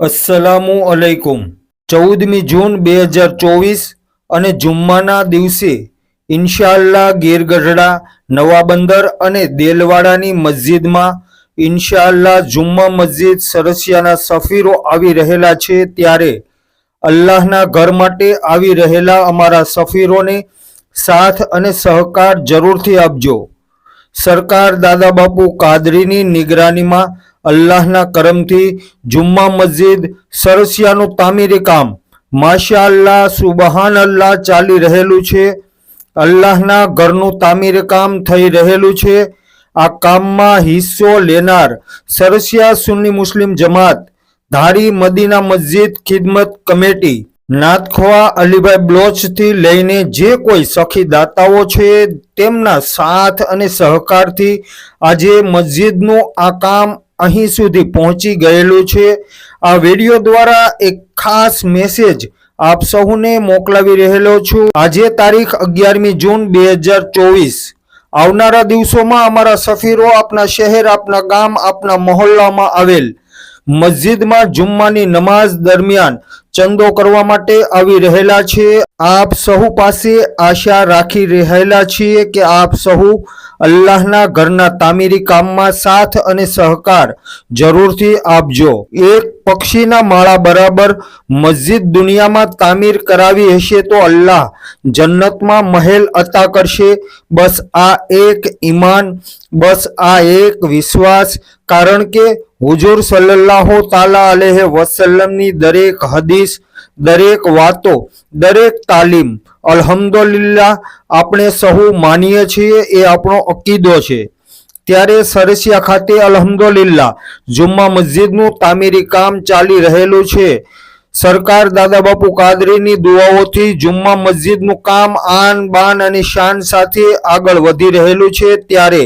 અસ્સલામુ અલૈકુમ. ચૌદમી જૂન બે હજાર ચોવીસ અને જુમ્માના દિવસે ઇન્શાલ્લા ગીરગઢડા નવાબંદર અને દેલવાડાની મસ્જિદમાં ઇન્શાઅલ્લાહ જુમ્મા મસ્જિદ સરસિયાના સફીરો આવી રહેલા છે ત્યારે અલ્લાહના ઘર માટે આવી રહેલા અમારા સફીરોને સાથ અને સહકાર જરૂરથી આપજો. સરકાર દાદા બાપુ કાદરીની નિગરાનીમાં અલ્લાહના કરમથી જુમ્મા મસ્જિદ સરસિયાનું તામીરી કામ. માશા અલ્લાહ સુબહાન અલ્લાહ ચાલી રહેલું છે. અલ્લાહના ઘરનું તામીરી કામ થઈ રહેલું છે. આ કામમાં હિસ્સો લેનાર સરસિયા સુન્ની મુસ્લિમ જમાત, ધારી મદીના મસ્જિદ ખિદમત કમિટી નાતખવા અલીભાઈ બ્લોચથી લઈને જે કોઈ સખી દાતાઓ છે, તેમના સાથ અને સહકારથી આજે મસ્જિદનું આ કામ અહીં સુધી પહોંચી ગયેલું છે. આ વીડિયો દ્વારા એક ખાસ મેસેજ આપ સૌને મોકલાવી રહેલો છું. આજે તારીખ અગિયારમી જૂન બે હજાર ચોવીસ. આવનારા દિવસોમાં અમારા સફીરો આપના શહેર, આપના ગામ, આપના મહોલ્લામાં આવેલ મસ્જિદમાં જુમ્માની નમાઝ દરમિયાન ચંદો કરવા માટે આવી રહેલા છે. આપ સહુ પાસે આશા રાખી રહેલા છીએ કે આપ સહુ અલ્લાહના ઘરના તામીરી કામમાં સાથ અને સહકાર જરૂરથી આપજો. એક પક્ષીના માળા બરાબર મસ્જિદ દુનિયામાં તામીર કરાવી હશે તો અલ્લાહ જન્નતમાં મહેલ અતા કરશે. બસ આ એક ઈમાન, બસ આ એક વિશ્વાસ. કારણ કે હુજુર સલ્લાહો તાલા અલેહ વસલ્લમની દરેક હદીસ દરેક વાતો, દરેક તાલીમ અલહમદુલિલ્લા આપણે સહુ માનીએ છીએ એ આપણો અકીદો છે. ત્યારે સરસિયા ખાતે અલહમદુલિલ્લા જુમ્મા મસ્જિદનું તામીરી કામ ચાલી રહેલું છે. સરકાર દાદા બાપુ કાદરીની દુઆઓથી જુમ્મા મસ્જિદનું કામ આન બાન અને શાન સાથે આગળ વધી રહેલું છે ત્યારે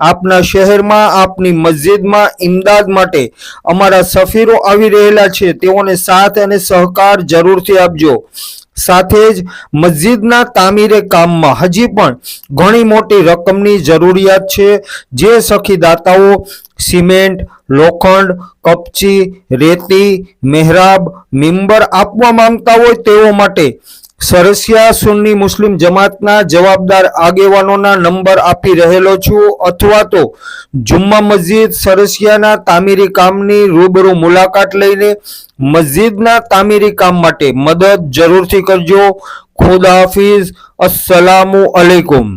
આપના શહેરમાં, આપની મસ્જિદમાં ઇમદાદ માટે અમારા સફીરો આવી રહેલા છે. તેઓને સાથ અને સહકાર જરૂરથી આપજો. સાથે જ મસ્જિદના તામીરે કામમાં હજી પણ ઘણી મોટી રકમની જરૂરિયાત છે. જે સખી દાતાઓ સિમેન્ટ, લોખંડ, કપચી, રેતી, મહેરાબ, મિંબર આપવા માંગતા હોય તેઓ માટે સરસિયા સુન્ની મુસ્લિમ જમાતના જવાબદાર આગેવાનોના નંબર આપી રહેલો છું અથવા તો જુમ્મા મસ્જિદ સરસિયાના તામીરી કામની રૂબરૂ મુલાકાત લઈને મસ્જિદના તામીરી કામ માટે મદદ જરૂરથી કરજો. ખુદા હાફિઝ. અસ્સલામુ અલૈકુમ.